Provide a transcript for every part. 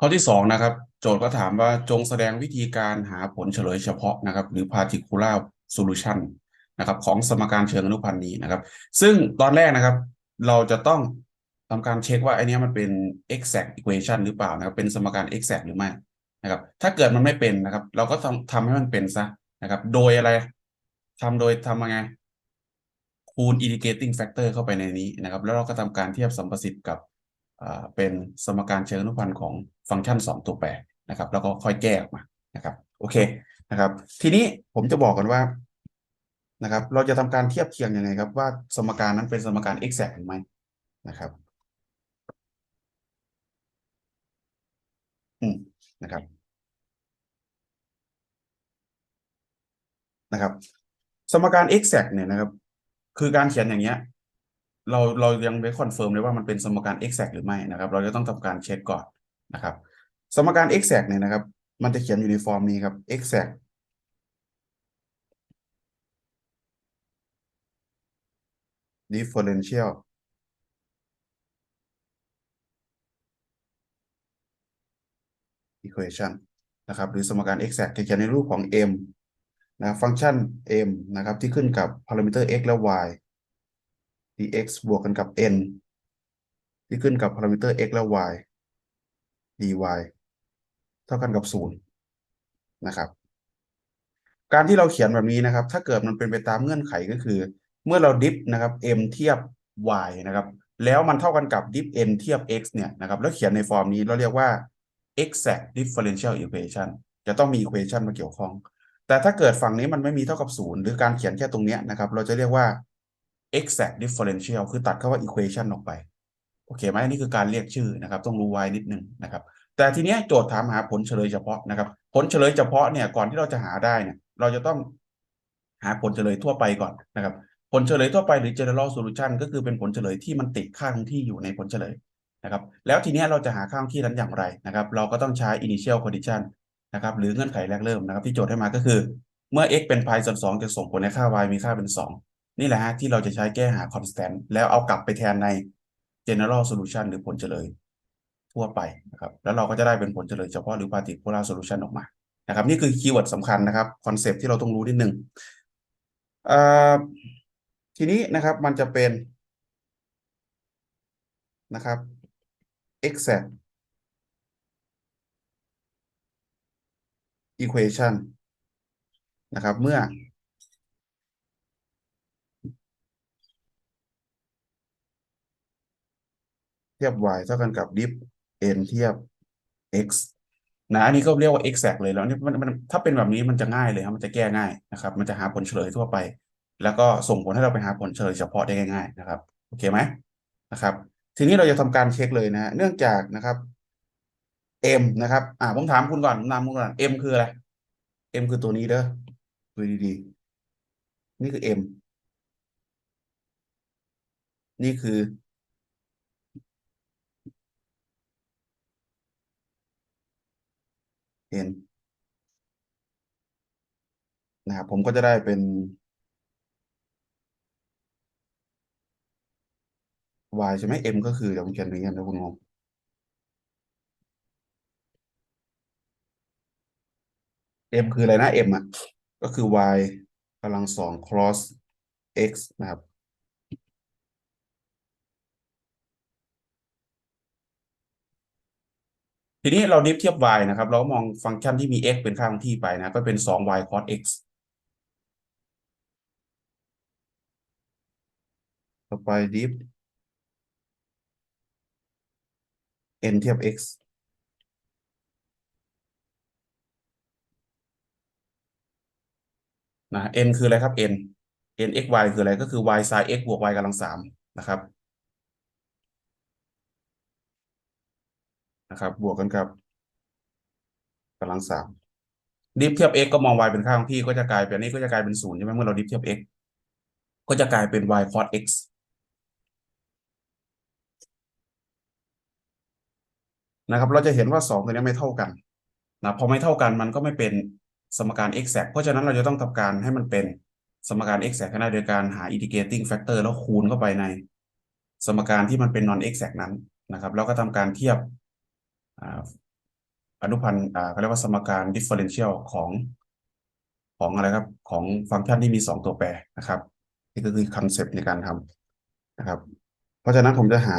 ข้อที่สองนะครับ โจทย์ก็ถามว่าจงแสดงวิธีการหาผลเฉลยเฉพาะนะครับ หรือ particular solution นะครับของสมการเชิงอนุพันธ์นี้นะครับ ซึ่งตอนแรกนะครับ เราจะต้องทำการเช็คว่าไอเนี้ยมันเป็น exact equation หรือเปล่านะครับ เป็นสมการ exact หรือไม่นะครับ ถ้าเกิดมันไม่เป็นนะครับ เราก็ทำทำให้มันเป็นซะนะครับ โดยอะไรทำโดยทำยังไงคูณ integrating factor เข้าไปในนี้นะครับ แล้วเราก็ทำการเทียบสัมประสิทธิ์กับ เป็นสมการเชิงอนุพันธ์ของฟังก์ชัน 2 ตัวแปรนะครับ แล้วก็ค่อยแก้ออกมานะครับ โอเคนะครับ ทีนี้ผมจะบอกกันว่านะครับ เราจะทำการเทียบเคียงยังไงครับ ว่าสมการนั้นเป็นสมการ exact หรือไม่นะครับอืมนะครับนะครับ สมการ exact เนี่ยนะครับ คือการเขียนอย่างเงี้ย เราเรายังไม่คอนเฟิร์มเลยว่ามันเป็นสมการ exact หรือไม่นะครับ เราจะต้องทำการเช็คก่อนนะครับ สมการ exact เนี่ยนะครับ มันจะเขียนอยู่ในฟอร์มนี้ครับ exact differential equation นะครับหรือสมการ exact จะเขียนในรูปของ m นะฟังก์ชัน m นะครับที่ขึ้นกับพารามิเตอร์ x และ y dx บวกกันกับ n ที่ขึ้นกับพารามิเตอร์ x และ y dy เท่ากันกับศูนย์นะครับ การที่เราเขียนแบบนี้นะครับ ถ้าเกิดมันเป็นไปตามเงื่อนไขก็คือ เมื่อเราดิฟนะครับ m เทียบ y นะครับ แล้วมันเท่ากันกับดิฟ n เทียบ x เนี่ยนะครับ แล้วเขียนในฟอร์มนี้เราเรียกว่า exact differential equation จะต้องมี equation มาเกี่ยวข้อง แต่ถ้าเกิดฝั่งนี้มันไม่มีเท่ากับศูนย์หรือการเขียนแค่ตรงเนี้ยนะครับ เราจะเรียกว่า exact differential คือตัดคำว่า equation ออกไป โอเคไหมนี่คือการเรียกชื่อนะครับ ต้องรู้ไว้นิดนึงนะครับ แต่ทีเนี้ยโจทย์ถามหาผลเฉลยเฉพาะนะครับ ผลเฉลยเฉพาะเนี่ยก่อนที่เราจะหาได้เนี่ย เราจะต้องหาผลเฉลยทั่วไปก่อนนะครับ ผลเฉลยทั่วไปหรือ general solution ก็คือเป็นผลเฉลยที่มันติดค่าคงที่อยู่ในผลเฉลยนะครับ แล้วทีเนี้ยเราจะหาค่าคงที่นั้นอย่างไรนะครับ เราก็ต้องใช้ initial condition นะครับ หรือเงื่อนไขแรกเริ่มนะครับ ที่โจทย์ให้มาก็คือ เมื่อ x เป็น pi ส่วน2จะส่งผลให้ค่า y มีค่าเป็น 2 นี่แหละฮะที่เราจะใช้แก้หา constant แล้วเอากลับไปแทนใน general solution หรือผลเฉลย ทั่วไปนะครับ แล้วเราก็จะได้เป็นผลเฉลยเฉพาะหรือ particular solution ออกมานะครับ นี่คือคีย์เวิร์ดสำคัญนะครับคอนเซปที่เราต้องรู้นิดหนึงเอ่อทีนี้นะครับมันจะเป็นนะครับ exact equation นะครับ เมื่อ เทียบ y เท่ากันกับ diff n เทียบ x นะอันนี้ก็เรียกว่า exact เลยแล้วนี่มันมันถ้าเป็นแบบนี้มันจะง่ายเลยครับมันจะแก้ง่ายนะครับ มันจะหาผลเฉลยทั่วไป แล้วก็ส่งผลให้เราไปหาผลเฉลยเฉพาะได้ง่ายๆนะครับโอเคไหมนะครับ ทีนี้เราจะทำการเช็คเลยนะเนื่องจากนะครับ m นะครับ อ่าผมถามคุณก่อนนำคุณก่อน m คืออะไร m คือตัวนี้เด้อดูดีๆนี่คือ m นี่คือ n นะครับผมก็จะได้เป็น y ใช่ไหม m ก็คือเดี๋ยวผมเขียนอย่างนี้นนะคุณงง m คืออะไรนะ m อะ ก็คือ y กำลังสอง cross x นะครับ ทีนี้เราดิฟเทียบ y นะครับ เรามองฟังก์ชันที่มี x เป็นค่าคงที่ไปนะ ก็เป็น 2y cos x ต่อไปดิฟ n เทียบ x นะ n คืออะไรครับ n n x y คืออะไรก็คือ y sin x บวก y กำลังสามนะครับ นะครับ บวกกันกับกำลังสามดิฟเทียบ x ก็มอง y เป็นค่าคงที่ก็จะกลายเป็นนี้ก็จะกลายเป็นศูนย์ใช่ไหมเมื่อเราดิฟเทียบ x ก็จะกลายเป็น y cos x นะครับ เราจะเห็นว่าสองตัวนี้ไม่เท่ากันนะพอไม่เท่ากันมันก็ไม่เป็นสมการ exact เพราะฉะนั้นเราจะต้องทำการให้มันเป็นสมการ exact ให้ได้โดยการหา integrating factor แล้วคูณเข้าไปใน สมการที่มันเป็น non exact นั้นนะครับ แล้วก็ทำการเทียบ อนุพันธ์เขาเรียกว่าสมการ differential ของของอะไรครับของฟังก์ชันที่มีสองตัวแปรนะครับ นี่ก็คือคอนเซปต์ในการทำนะครับ เพราะฉะนั้นผมจะหา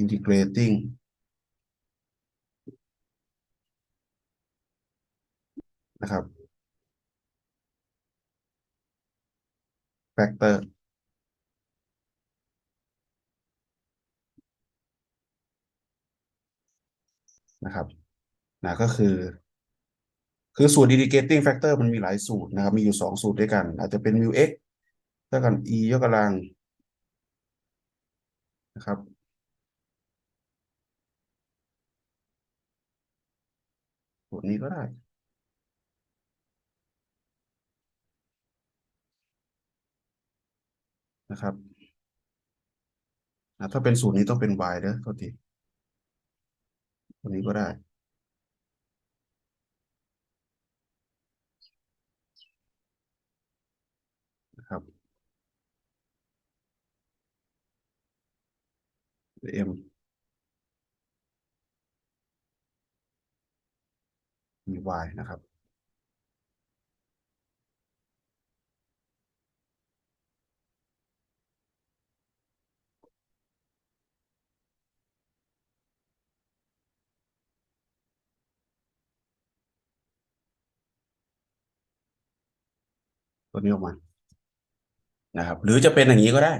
integrating นะครับ factor นะครับนะก็คือ คือสูตร integrating factor มันมีหลายสูตรนะครับ มีอยู่สองสูตรด้วยกัน อาจจะเป็น mu x เท่ากับ e ยกกำลังนะครับสูตรนี้ก็ได้นะครับนะถ้าเป็นสูตรนี้ต้องเป็น y เด้อโทษที ตันนี้ก็ได้ นะครับ m มี y นะครับ ตัวนี้ออกมานะครับ หรือจะเป็นอย่างนี้ก็ได้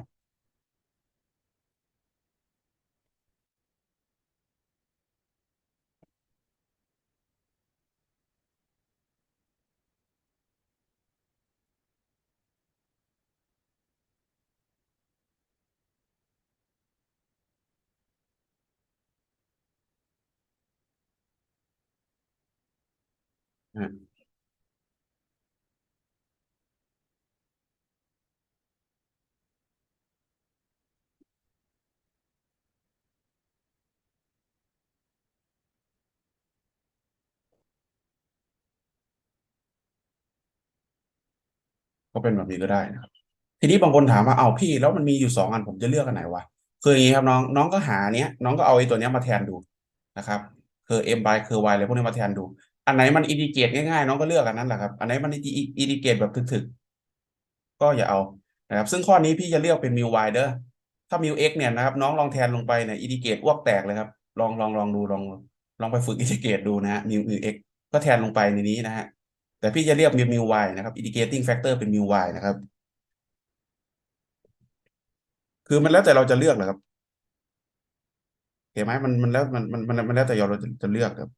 นะ ก็เป็นแบบนี้ก็ได้นะครับทีนี้บางคนถามว่าเอาพี่ แล้วมันมีอยู่สองอันผมจะเลือกอันไหนวะคืออย่างนี้ครับน้องน้องก็หาเนี้ยน้องก็เอาไอ้ตัวเนี้ยมาแทนดูนะครับคือ m by คือ y อะไรพวกนี้มาแทนดู อันไหนมันอินดิเกตง่ายๆ น้องก็เลือกอันนั้นแหละครับ อันไหนมันอินดิเกตแบบถึกๆ ก็อย่าเอานะครับ ซึ่งข้อนี้พี่จะเลือกเป็น mu y เด้อถ้า mu x เนี่ยนะครับ น้องลองแทนลงไปเนี่ยอินดิเกตอ้วกแตกเลยครับ ลองลองลองดูลองลองไปฝึกอินดิเกตดูนะฮะ mu mu x ก็แทนลงไปในนี้นะฮะ แต่พี่จะเรียก mu mu y นะครับ indicating factor เป็น mu y นะครับ คือมันแล้วแต่เราจะเลือกแหละครับเห็นไหมมันมันแล้วมันมันมันมันแล้วแต่เราจะจะเลือกครับ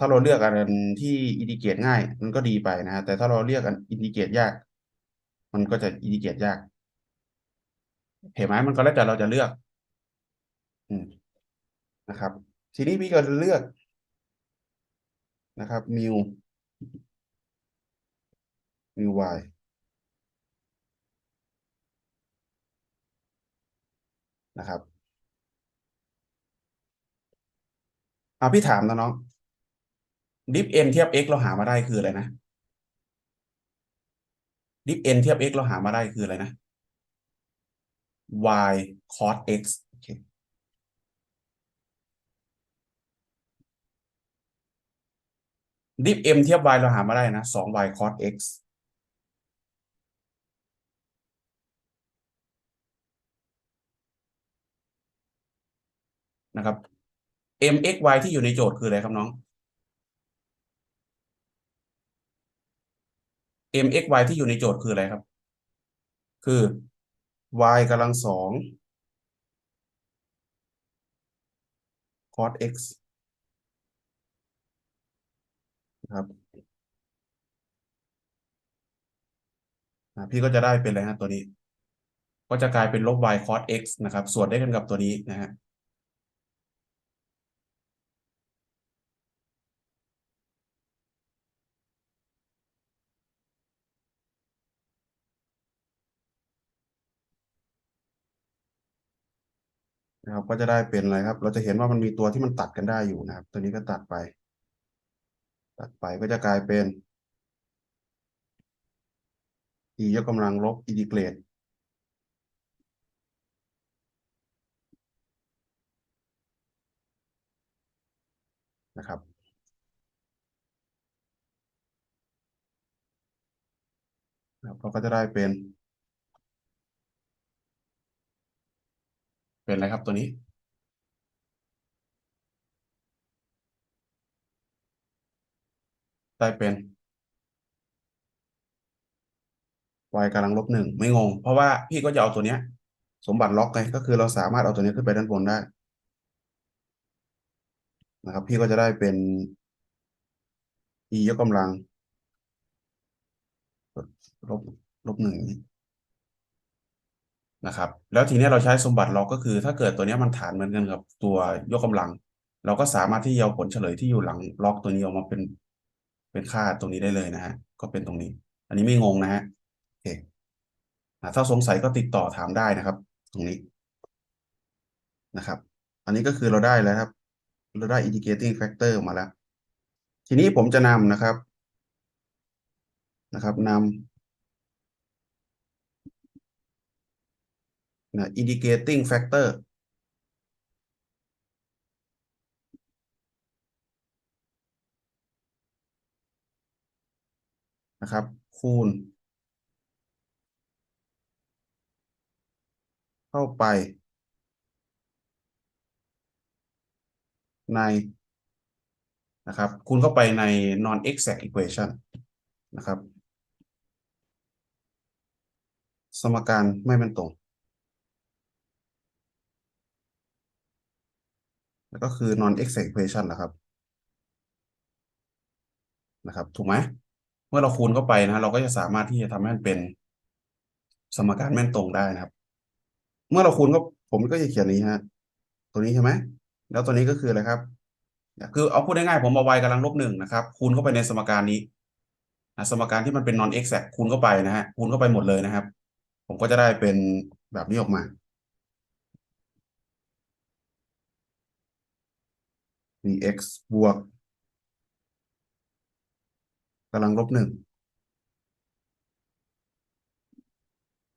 ถ้าเราเลือกอันที่อินดิเกตง่าย มันก็ดีไปนะฮะแต่ถ้าเราเลือกอันอินดิเกตยาก มันก็จะอินดิเกตยาก เห็นไหมมันก็แล้วแต่เราจะเลือก อืมนะครับ ทีนี้พี่ก็จะเลือกนะครับมิว mu mu y นะครับเอาพี่ถามนะน้อง diff n เทียบ x เราหามาได้คืออะไรนะ diff n เทียบ x เราหามาได้คืออะไรนะ y cos x โอเค diff m เทียบ y เราหามาได้นะสอง y cos x นะครับ m x y ที่อยู่ในโจทย์คืออะไรครับน้อง m x y ที่อยู่ในโจทย์คืออะไรครับ คือ y กำลังสอง cos x นะครับพี่ก็จะได้เป็นอะไรฮะตัวนี้ ก็จะกลายเป็นลบ y cos x นะครับ ส่วนได้กันกับตัวนี้นะฮะ นะครับ ก็จะได้เป็นอะไรครับ เราจะเห็นว่ามันมีตัวที่มันตัดกันได้อยู่นะครับ ตัวนี้ก็ตัดไป ตัดไปก็จะกลายเป็น e ยกกำลังลบอินทิเกรตนะครับนะครับเราก็จะได้เป็น เป็นอะไรครับตัวนี้ ได้เป็น y กำลังลบหนึ่งไม่งง เพราะว่าพี่ก็จะเอาตัวเนี้ย สมบัติล็อกไงก็คือเราสามารถเอาตัวนี้ขึ้นไปด้านบนได้ นะครับ พี่ก็จะได้เป็น e ยกกำลังลบลบหนึ่ง นะครับ แล้วทีนี้เราใช้สมบัติล็อกก็คือ ถ้าเกิดตัวนี้มันฐานเหมือนกันกับตัวยกกำลัง เราก็สามารถที่จะเอาผลเฉลยที่อยู่หลังล็อกตัวนี้ออกมาเป็น เป็นค่าตรงนี้ได้เลยนะฮะก็เป็นตรงนี้ อันนี้ไม่งงนะฮะโอเคถ้าสงสัยก็ติดต่อถามได้นะครับ ตรงนี้นะครับ อันนี้ก็คือเราได้แล้วครับ เราได้ indicating factor มาแล้ว ทีนี้ผมจะนำนะครับ นะครับนำ นะ indicating factor นะครับ คูณ เข้าไป ใน นะครับ คูณเข้าไปใน non exact equation นะครับ สมการไม่เป็นตรง แล้วก็คือ non exact equation นะครับ นะครับ ถูกไหม เมื่อเราคูณเข้าไปนะ เราก็จะสามารถที่จะทำให้มันเป็นสมการแม่นตรงได้นะครับ เมื่อเราคูณก็ผมก็จะเขียนนี้ฮะ ตัวนี้ใช่ไหม แล้วตัวนี้ก็คืออะไรครับ คือเอาพูดง่ายๆผมเอา y กำลังลบหนึ่งนะครับ คูณเข้าไปในสมการนี้นะสมการที่มันเป็น non exact คูณเข้าไปนะฮะ คูณเข้าไปหมดเลยนะครับ ผมก็จะได้เป็นแบบนี้ออกมา dx บวกกำลังลบหนึ่ง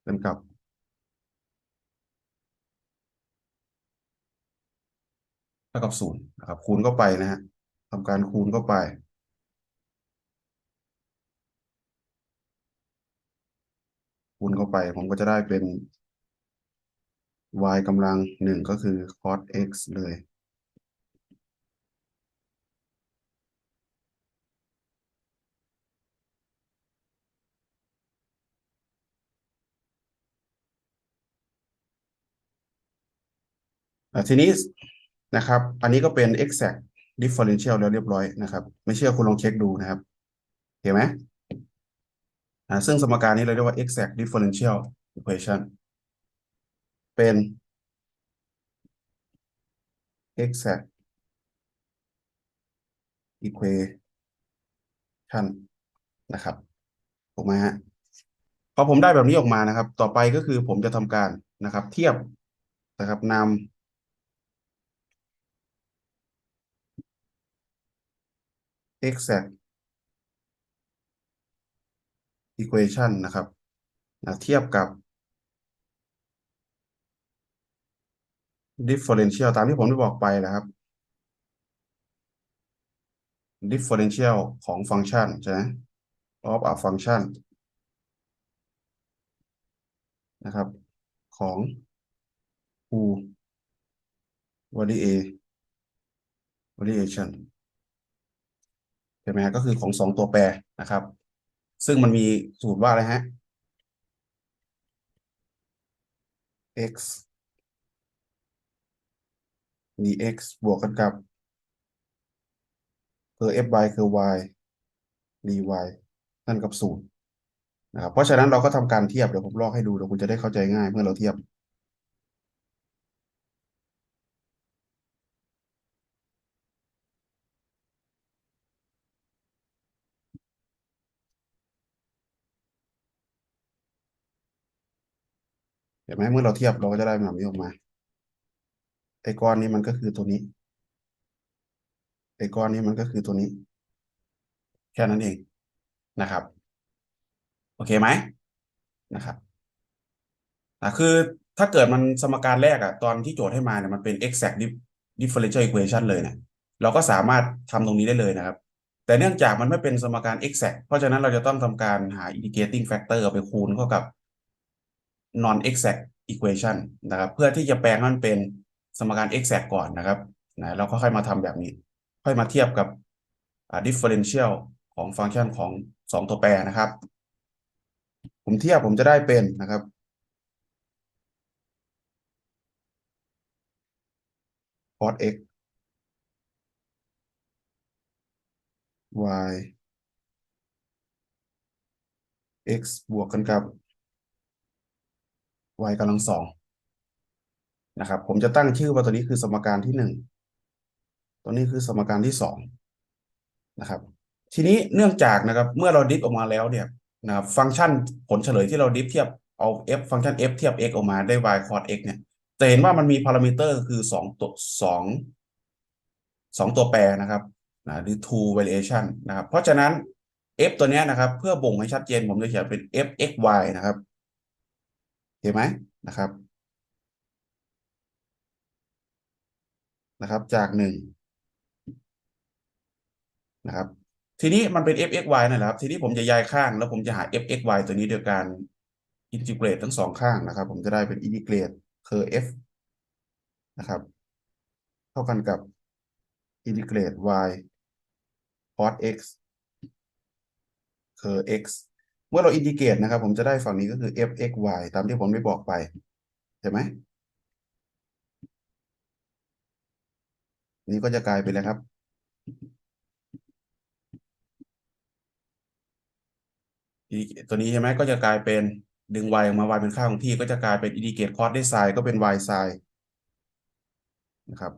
เป็นกับ เท่ากับศูนย์นะครับ คูณเข้าไปนะฮะทำการคูณเข้าไป คูณเข้าไป ผมก็จะได้เป็น y กำลังหนึ่งก็คือ cos x เลย ทีนี้นะครับ อันนี้ก็เป็น exact differential แล้วเรียบร้อยนะครับ ไม่เชื่อคุณลองเช็คดูนะครับเห็นไหมซึ่งสมการนี้เราเรียกว่า exact differential equation เป็น exact equation นะครับถูกไหมฮะพอผมได้แบบนี้ออกมานะครับ ต่อไปก็คือผมจะทำการนะครับ เทียบนะครับนำ exact equation นะครับนะเทียบกับ differential ตามที่ผมได้บอกไปนะครับ differential ของฟังก์ชันใช่ไหม of a function นะครับ ของ u varia variation ช่ไหมฮะก็คือของสองตัวแปรนะครับ ซึ่งมันมีสูตรว่าอะไรฮะ x dx บวกกันกับคือ fy คือ y dy นั่นกับศูนย์นะครับเพราะฉะนั้นเราก็ทำการเทียบเดี๋ยวผมลอกให้ดูเดี๋ยวคุณจะได้เข้าใจง่ายเมื่อเราเทียบ ไหมเมื่อเราเทียบเราก็จะได้แบบนี้ออกมาไอ้ก้อนนี้มันก็คือตัวนี้ไอ้ก้อนนี้มันก็คือตัวนี้ แค่นั้นเองนะครับ โอเคไหมนะครับนะคือถ้าเกิดมันสมการแรกอะตอนที่โจทย์ให้มาเนี่ยมันเป็น exact differential equation เลยเนี่ยเราก็สามารถทำตรงนี้ได้เลยนะครับ แต่เนื่องจากมันไม่เป็นสมการ exact เพราะฉะนั้นเราจะต้องทำการหา indicating factor เอาไปคูณเข้ากับ non exact equation นะครับ เพื่อที่จะแปลงมันเป็นสมการ exact ก่อนนะครับนะแล้วก็ค่อยมาทำแบบนี้ ค่อยมาเทียบกับ differential ของฟังก์ชันของสองตัวแปรนะครับ ผมเทียบผมจะได้เป็นนะครับ cos x y x บวกกันกับ y กำลังสองนะครับ ผมจะตั้งชื่อว่าตัวนี้คือสมการที่หนึ่งตัวนี้คือสมการที่สองนะครับ ทีนี้เนื่องจากนะครับ เมื่อเราดิฟออกมาแล้วเนี่ยนะครับฟังก์ชันผลเฉลยที่เราดิฟเทียบเอา f ฟังก์ชัน f เทียบ x ออกมาได้ y cos x เนี่ยจะเห็นว่ามันมีพารามิเตอร์คือสองตัวสองสองตัวแปรนะครับนะหรือ two variation นะครับ เพราะฉะนั้น f ตัวนี้นะครับ เพื่อบ่งให้ชัดเจนผมจะเขียนเป็น f x y นะครับ เห็นไหมนะครับนะครับ จากหนึ่งนะครับ ทีนี้มันเป็น f x y นั่นะครับ ทีนี้ผมจะย้ายข้าง แล้วผมจะหา f x y ตัวนี้โดยการอินทิเกรตทั้งสองข้างนะครับ ผมจะได้เป็นอินทิเกรตเคอร์ f นะครับ เท่ากันกับอินทิเกรต y cos x เคอร์ x เมื่อเราอินทิเกรตนะครับ ผมจะได้ฝั่งนี้ก็คือ f x y ตามที่ผมได้บอกไปเห็นไหมนี่ก็จะกลายเป็นอะไรครับ ตัวนี้ใช่ไหมก็จะกลายเป็นดึง y ออกมา y เป็นค่าของที่ก็จะกลายเป็นอินทิเกรตคอสได้ไซน์ก็เป็น y ไซน์นะครับ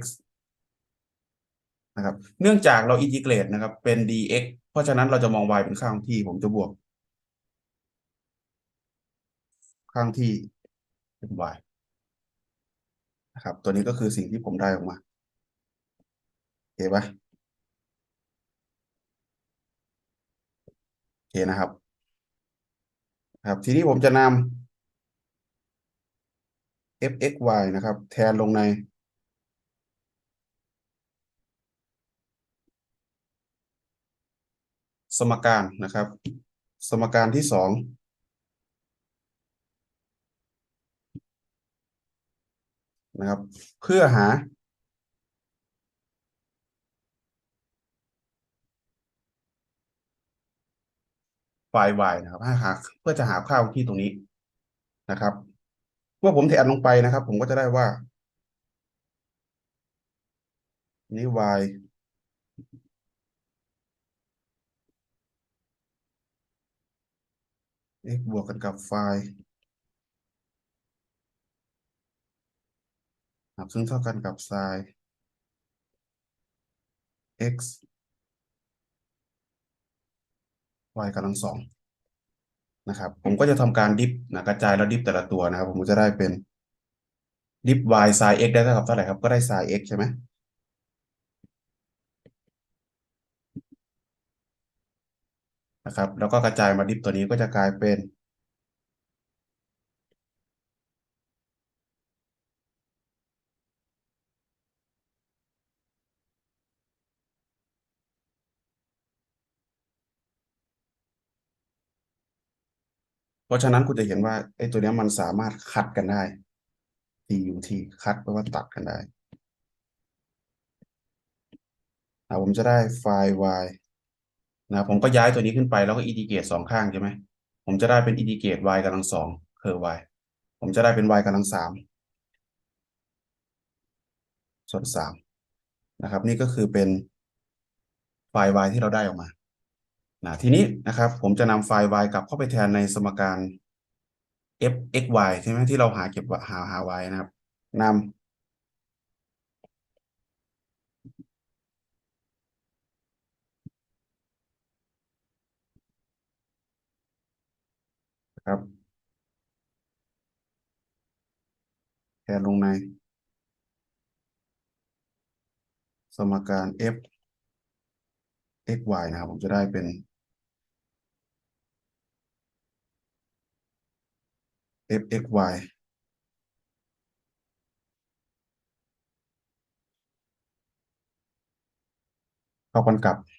x นะครับ เนื่องจากเราอินทิเกรตนะครับ เป็น dx เพราะฉะนั้นเราจะมอง y เป็นค่างที่ผมจะบวก ข้างที่เป็น y นะครับ ตัวนี้ก็คือสิ่งที่ผมได้ออกมาโอเคปะโอเคนะครับ ครับ ทีนี้ผมจะนำ f x y นะครับ แทนลงใน สมการนะครับ สมการที่สองนะครับ เพื่อหา ไฟล์ y นะครับหาเพื่อจะหาค่าที่ตรงนี้นะครับ เมื่อผมแทนลงไปนะครับ ผมก็จะได้ว่า นี่ y x บวกกันกับไฟล์ครับซึ่งเท่ากันกับ sin x y กำลังสองนะครับ ผมก็จะทำการดิฟนะกระจายแล้วดิฟแต่ละตัวนะครับ ผมก็จะได้เป็นดิฟ y sin x ได้เท่ากับเท่าไหร่ครับ ก็ได้ sin x ใช่ไหม นะครับ แล้วก็กระจายมาดิฟตัวนี้ก็จะกลายเป็น เพราะฉะนั้นคุณจะเห็นว่าไอ้ตัวนี้มันสามารถคัดกันได้ tut คัดแปลว่าตัดกันได้ผมจะได้ไฟล์ y นะผมก็ย้ายตัวนี้ขึ้นไปแล้วก็อินทิเกตสองข้างใช่ไหมผมจะได้เป็นอินทิเกต y กำลังสองเคือ y ผมจะได้เป็น y กำลังสามส่วนสามนะครับ นี่ก็คือเป็นไฟล์ y ที่เราได้ออกมานะทีนี้นะครับ ผมจะนำไฟล์ y กลับเข้าไปแทนในสมการ f x y ใช่ไหมที่เราหาเก็บหาหา y นะครับนำ ครับแทนลงใน สมการ f x y นะครับ ผมจะได้เป็น f x y เท่ากันกลับ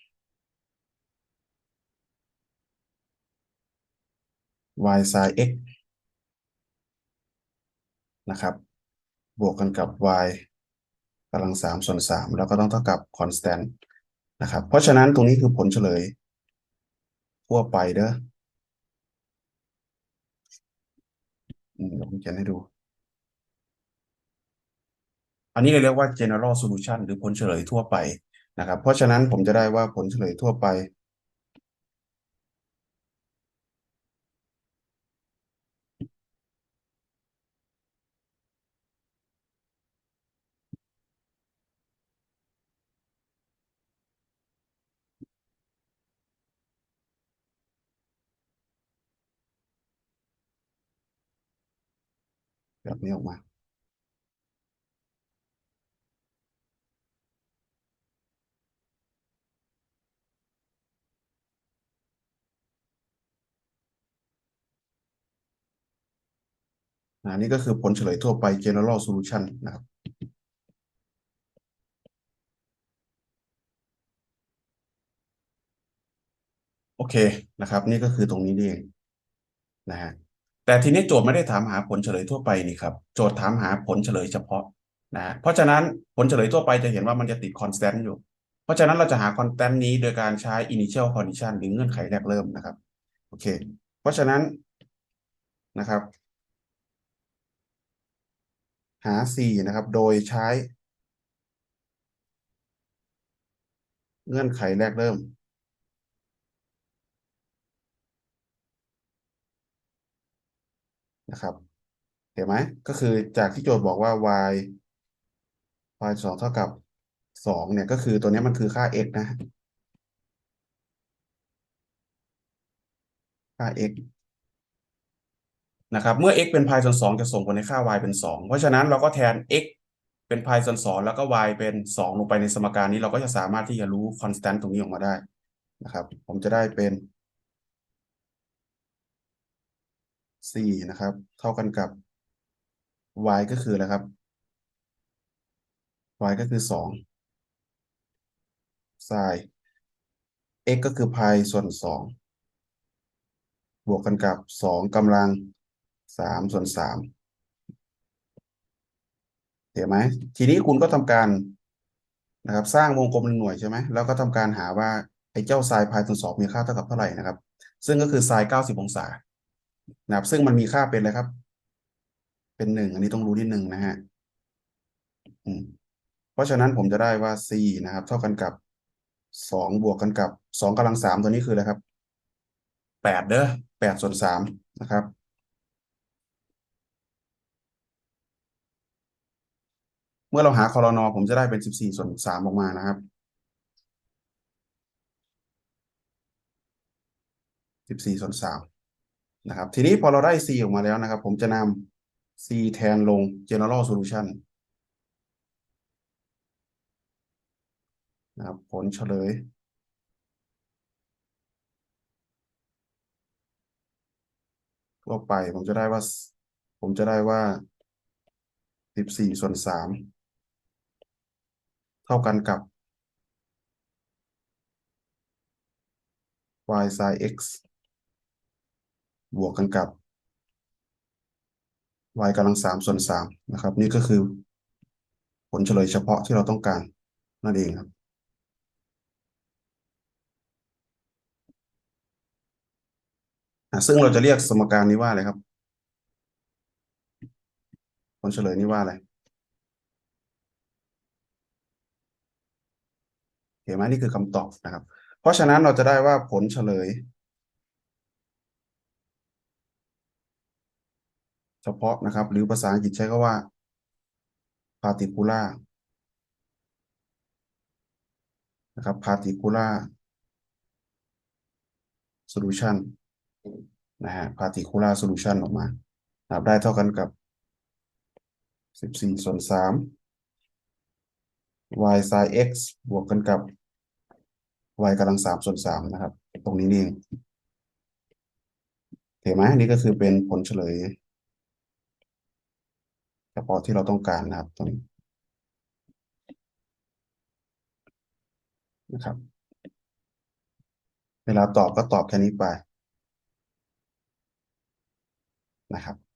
y sin x นะครับ บวกกันกับ y กำลังสามส่วนสามแล้วก็ต้องเท่ากับ constant นะครับ เพราะฉะนั้นตรงนี้คือผลเฉลย ทั่วไปเด้ออืมเดี๋ยวผมเขียนให้ดู อันนี้เราเรียกว่า general solution หรือผลเฉลยทั่วไปนะครับ เพราะฉะนั้นผมจะได้ว่าผลเฉลยทั่วไป นี้ออกมา อันนี้ก็คือผลเฉลยทั่วไป general solution นะครับโอเคนะครับ นี่ก็คือตรงนี้นี่เองนะฮะ แต่ทีนี้โจทย์ไม่ได้ถามหาผลเฉลยทั่วไปนี่ครับ โจทย์ถามหาผลเฉลยเฉพาะนะเพราะฉะนั้นผลเฉลยทั่วไปจะเห็นว่ามันจะติด constant อยู่ เพราะฉะนั้นเราจะหา constant นี้โดยการใช้ initial condition หรือเงื่อนไขแรกเริ่มนะครับโอเค เพราะฉะนั้นนะครับ หา c นะครับ โดยใช้ เงื่อนไขแรกเริ่ม นะครับเห็นไหมก็คือจากที่โจทย์บอกว่า y y สองเท่ากับสองเนี่ยก็คือตัวนี้มันคือค่า x นะ ค่า x นะครับ เมื่อ x เป็น pi ส่วนสองจะส่งผลให้ค่า y เป็นสองเพราะฉะนั้นเราก็แทน x เป็น pi ส่วนสองแล้วก็ y เป็นสองลงไปในสมการนี้เราก็จะสามารถที่จะรู้ constant ตรงนี้ออกมาได้นะครับ ผมจะได้เป็น สี่นะครับ เท่ากันกับ y ก็คืออะไรครับ y ก็คือสอง sin x ก็คือ pi ส่วนสองบวกกันกับสองกำลังสามส่วนสามเห็นไหมทีนี้คุณก็ทำการนะครับ สร้างวงกลมหนึ่งหน่วยใช่ไหมแล้วก็ทำการหาว่าไอ้เจ้า sin pi ส่วนสองมีค่าเท่ากับเท่าไหร่นะครับ ซึ่งก็คือ sin เก้าสิบองศา นะครับ ซึ่งมันมีค่าเป็นอะไรครับ เป็นหนึ่งอันนี้ต้องรู้นิดหนึ่งนะฮะเพราะฉะนั้นผมจะได้ว่า c นะครับ เท่ากันกับสองบวกกันกับสองกำลังสามตัวนี้คืออะไรครับแปดเด้อแปดส่วนสามนะครับเมื่อเราหาคอรนอผมจะได้เป็นสิบสี่ส่วนสามออกมานะครับสิบสี่ส่วนสาม นะครับ ทีนี้พอเราได้ c ออกมาแล้วนะครับ ผมจะนำ c แทนลง general solution นะครับผลเฉลย ทั่วไปผมจะได้ว่า ผมจะได้ว่าสิบสี่ส่วนสามเท่ากันกับ y sin x บวกกันกับ y กำลังสามส่วนสามนะครับ นี่ก็คือผลเฉลยเฉพาะที่เราต้องการนั่นเองครับ ซึ่งเราจะเรียกสมการนี้ว่าอะไรครับ ผลเฉลยนี้ว่าอะไรเห็นไหมนี่คือคำตอบนะครับ เพราะฉะนั้นเราจะได้ว่าผลเฉลย เฉพาะนะครับ หรือภาษาอังกฤษใช้คำว่า particular นะครับ particular solution นะฮะ particular solution ออกมานะครับได้เท่ากันกับสิบสี่ส่วนสาม y sin x บวกกันกับ y กำลังสามส่วนสามนะครับ ตรงนี้นี่เองเห็นไหมนี่ก็คือเป็นผลเฉลย เฉพาะที่เราต้องการนะครับตรงนี้นะครับ เวลาตอบก็ตอบแค่นี้ไปนะครับ